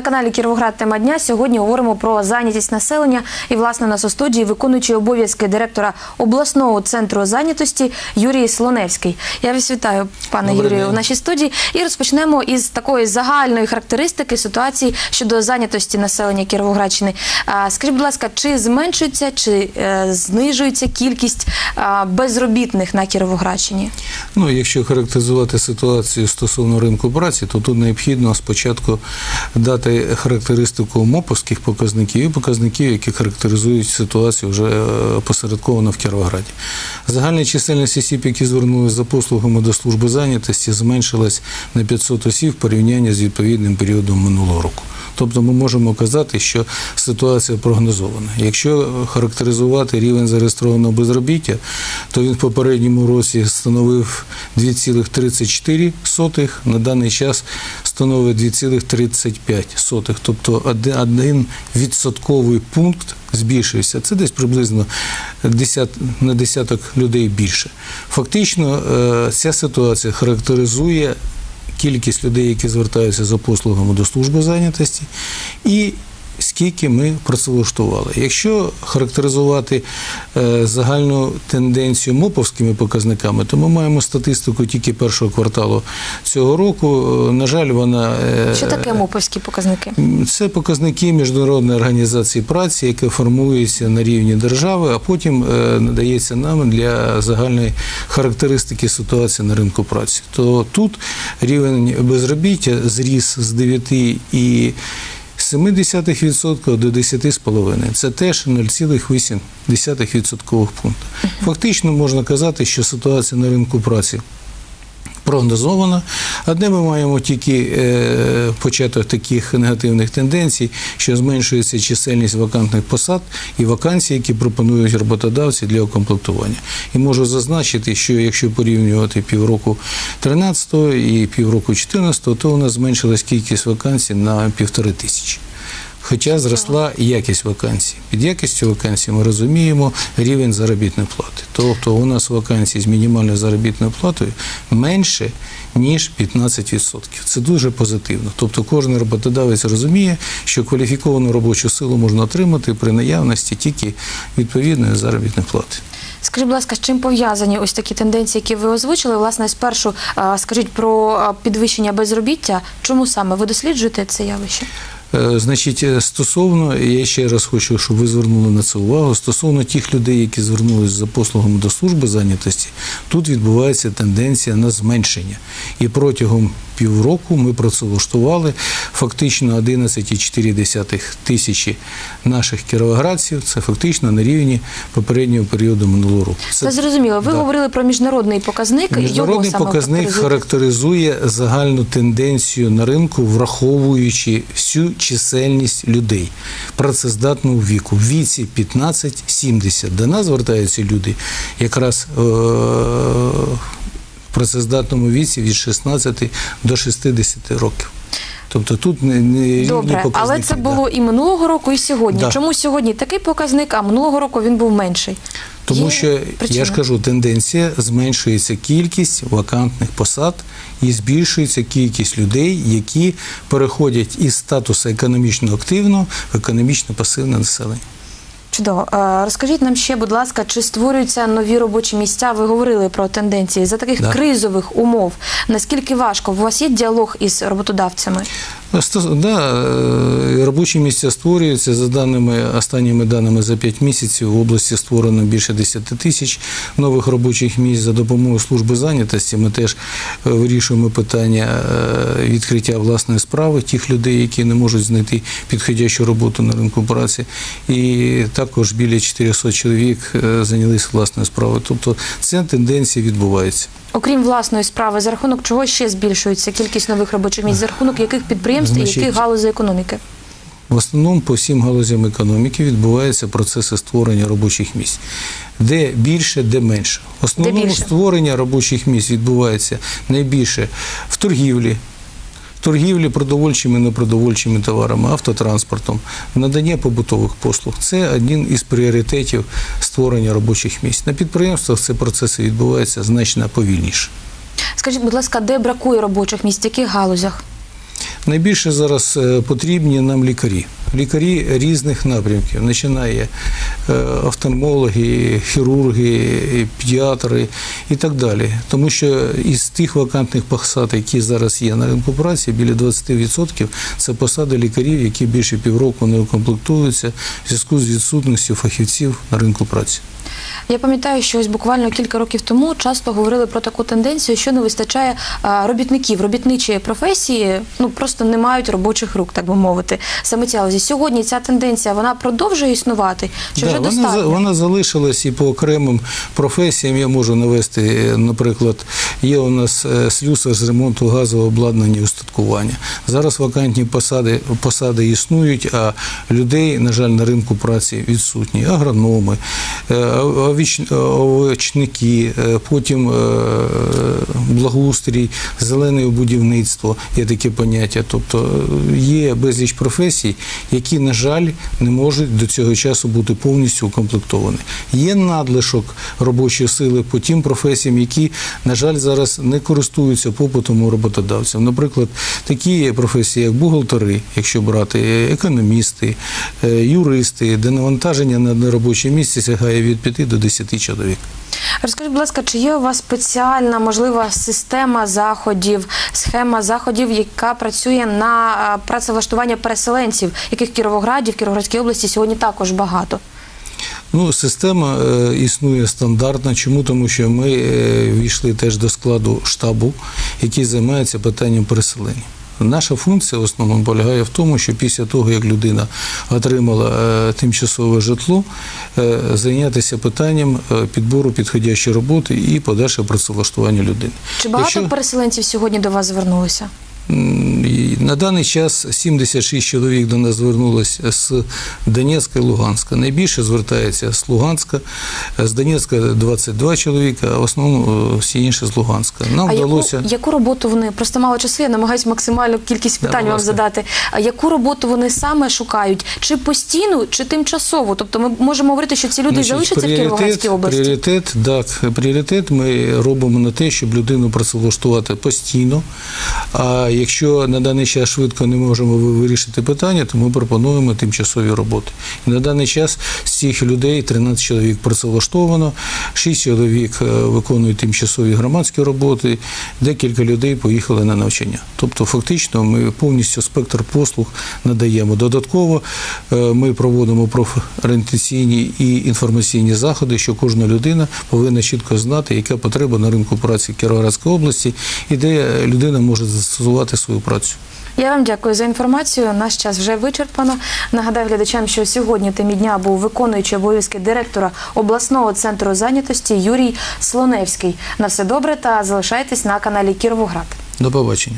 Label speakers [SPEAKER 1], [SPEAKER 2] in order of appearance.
[SPEAKER 1] На каналі Кіровоград тема дня сьогодні говоримо про зайнятість населення і власне у студії виконуючий обов'язки директора обласного центру зайнятості Юрій Слоневський. Я вас вітаю, пане Юрію, у нашій студії. І розпочнемо із такої загальної характеристики ситуації щодо зайнятості населення Кіровоградщини. Скажіть, будь ласка, чи зменшується, чи е, знижується кількість безробітних на Кіровоградщині?
[SPEAKER 2] Ну, якщо характеризувати ситуацію стосовно ринку праці, то тут необхідно спочатку дати характеристику моповських показників і показників, які характеризують ситуацію вже е, посередковано в Кіровограді. Загальна чисельність осіб, які звернулися за послугами до служби зайнятості, зменшилась на 500 осіб в порівнянні з відповідним періодом минулого року. Тобто ми можемо казати, що ситуація прогнозована. Якщо характеризувати рівень зареєстрованого безробіття, то він в попередньому році становив 2,34, на даний час становить 2,35. Тобто один, відсотковий пункт збільшився. Це десь приблизно 10, на десяток людей більше. Фактично, е, ця ситуація характеризує кількість людей, які звертаються за послугами до служби зайнятості, і скільки ми працевлаштували. Якщо характеризувати е, загальну тенденцію моповськими показниками, то ми маємо статистику тільки першого кварталу цього року. Е, На жаль, вона е,
[SPEAKER 1] Що таке моповські показники?
[SPEAKER 2] це показники міжнародної організації праці, яке формується на рівні держави, а потім надається нам для загальної характеристики ситуації на ринку праці. То тут рівень безробіття зріс з 9 0,7% до 10,5%. Це теж 0,8 відсоткових пункту. Фактично можна казати, що ситуація на ринку праці прогнозована. Одне ми маємо тільки е, початок таких негативних тенденцій, що зменшується чисельність вакантних посад і вакансій, які пропонують роботодавці для укомплектування. І можу зазначити, що якщо порівнювати півроку 13 і півроку 14, то у нас зменшилась кількість вакансій на півтори тисячі. Хоча зросла і якість вакансій. Під якістю вакансій ми розуміємо рівень заробітної плати. Тобто у нас вакансій з мінімальною заробітною платою менше, ніж 15%. Це дуже позитивно. Тобто кожен роботодавець розуміє, що кваліфіковану робочу силу можна отримати при наявності тільки відповідної заробітної плати.
[SPEAKER 1] Скажіть, будь ласка, з чим пов'язані ось такі тенденції, які ви озвучили? Власне, спершу скажіть про підвищення безробіття. Чому саме ви досліджуєте це явище?
[SPEAKER 2] Е, Значить, е, стосовно, я ще раз хочу, щоб ви звернули на це увагу. Стосовно тих людей, які звернулися за послугами до служби зайнятості, тут відбувається тенденція на зменшення. І протягом півроку ми працевлаштували фактично 11,4 тисячі наших кіровоградців. Це фактично на рівні попереднього періоду минулого року.
[SPEAKER 1] Це зрозуміло. Ви
[SPEAKER 2] да.
[SPEAKER 1] говорили про міжнародний показник. його
[SPEAKER 2] Міжнародний
[SPEAKER 1] саме
[SPEAKER 2] показник характеризує загальну тенденцію на ринку, враховуючи всю чисельність людей працездатного віку в віці 15-70. До нас звертаються люди якраз е- в працездатному віці від 16 до 60 років. Тобто тут не, не рівні
[SPEAKER 1] Добре, але
[SPEAKER 2] показники,
[SPEAKER 1] це
[SPEAKER 2] да.
[SPEAKER 1] було і минулого року, і сьогодні.
[SPEAKER 2] Да.
[SPEAKER 1] Чому сьогодні такий показник, а минулого року він був менший?
[SPEAKER 2] Тому
[SPEAKER 1] Є
[SPEAKER 2] що
[SPEAKER 1] причина?
[SPEAKER 2] я ж кажу, тенденція зменшується кількість вакантних посад і збільшується кількість людей, які переходять із статусу економічно активного в економічно пасивне населення.
[SPEAKER 1] Чудово. Е, Розкажіть нам ще, будь ласка, чи створюються нові робочі місця? Ви говорили про тенденції за таких
[SPEAKER 2] Да.
[SPEAKER 1] кризових умов. Наскільки важко? У вас є діалог із роботодавцями?
[SPEAKER 2] Да, е, робочі місця створюються за даними останніми даними за 5 місяців. В області створено більше 10 тисяч нових робочих місць за допомогою служби зайнятості. Ми теж е, вирішуємо питання е, відкриття власної справи тих людей, які не можуть знайти підходящу роботу на ринку праці. І також біля 400 чоловік е, зайнялися власною справою. Тобто ця тенденція відбувається.
[SPEAKER 1] Окрім власної справи, за рахунок чого ще збільшується кількість нових робочих місць? За рахунок яких підприємств і
[SPEAKER 2] Значить,
[SPEAKER 1] яких галузей економіки?
[SPEAKER 2] В основному по всім галузям економіки відбуваються процеси створення робочих місць. Де більше, де менше. В основному
[SPEAKER 1] більше?
[SPEAKER 2] створення робочих місць відбувається найбільше в торгівлі, торгівлі продовольчими і непродовольчими товарами, автотранспортом, надання побутових послуг. Це один із пріоритетів створення робочих місць. На підприємствах ці процеси відбуваються значно повільніше.
[SPEAKER 1] Скажіть, будь ласка, де бракує робочих місць, в яких галузях?
[SPEAKER 2] Найбільше зараз е, потрібні нам лікарі. Лікарі різних напрямків, починає е, офтальмологи, хірурги, педіатри і так далі. Тому що із тих вакантних посад, які зараз є на ринку праці, біля 20% це посади лікарів, які більше півроку не укомплектуються в зв'язку з відсутністю фахівців на ринку праці.
[SPEAKER 1] Я пам'ятаю, що ось буквально кілька років тому часто говорили про таку тенденцію, що не вистачає робітників, робітничої професії, ну просто не мають робочих рук, так би мовити. Саме ця галузі. Сьогодні ця тенденція вона продовжує існувати? Чи вже
[SPEAKER 2] Да, вона,
[SPEAKER 1] достатньо?
[SPEAKER 2] вона залишилась і по окремим професіям. Я можу навести, е, наприклад, є у нас е, слюсар з ремонту газового обладнання і устаткування. Зараз вакантні посади, посади існують, а людей, на жаль, на ринку праці відсутні. Агрономи, е, овочники, е, потім е, благоустрій, зелене будівництво, є таке поняття. Тобто е, є безліч професій, які, на жаль, не можуть до цього часу бути повністю укомплектовані. Є надлишок робочої сили по тим професіям, які, на жаль, зараз не користуються попитом у роботодавців. Наприклад, такі професії, як бухгалтери, якщо брати, економісти, юристи, де навантаження на на робоче місце сягає від 5 до 10 чоловік.
[SPEAKER 1] Розкажіть, будь ласка, чи є у вас спеціальна можлива система заходів, схема заходів, яка працює на працевлаштування переселенців, яких в Кіровограді, в Кіровоградській області сьогодні також багато?
[SPEAKER 2] Ну, система е, існує стандартна. Чому? Тому що ми е, війшли теж до складу штабу, який займається питанням переселення. Наша функція в основному полягає в тому, що після того, як людина отримала е, тимчасове житло, е, зайнятися питанням е, підбору підходящої роботи і подальше працевлаштування людини.
[SPEAKER 1] Чи багато
[SPEAKER 2] Якщо-
[SPEAKER 1] переселенців сьогодні до вас звернулося?
[SPEAKER 2] На даний час 76 чоловік до нас звернулося з Донецька і Луганська. Найбільше звертається з Луганська, з Донецька 22 чоловіка, а в основному е, всі інші з Луганська. Нам
[SPEAKER 1] а
[SPEAKER 2] вдалося.
[SPEAKER 1] яку, яку роботу вони просто мало часу? Я намагаюся максимальну кількість питань
[SPEAKER 2] будь
[SPEAKER 1] вам задати. А яку роботу вони саме шукають? Чи постійну, чи тимчасову? Тобто ми можемо говорити, що ці люди
[SPEAKER 2] Значить,
[SPEAKER 1] залишаться в Кіровоградській області?
[SPEAKER 2] Пріоритет, так, пріоритет ми робимо на те, щоб людину працевлаштувати постійно. А якщо на даний час швидко не можемо вирішити питання, то ми пропонуємо тимчасові роботи. І на даний час з цих людей 13 чоловік працевлаштовано, 6 чоловік е, виконують тимчасові громадські роботи, декілька людей поїхали на навчання. Тобто, фактично, ми повністю спектр послуг надаємо. Додатково е, ми проводимо профорієнтаційні і інформаційні заходи, що кожна людина повинна чітко знати, яка потреба на ринку праці Кіровоградської області і де людина може застосувати свою працю.
[SPEAKER 1] Я вам дякую за інформацію. Наш час вже вичерпано. Нагадаю глядачам, що сьогодні темі дня був виконуючий обов'язки директора обласного центру зайнятості Юрій Слоневський. На все добре та залишайтесь на каналі Кіровоград.
[SPEAKER 2] До побачення.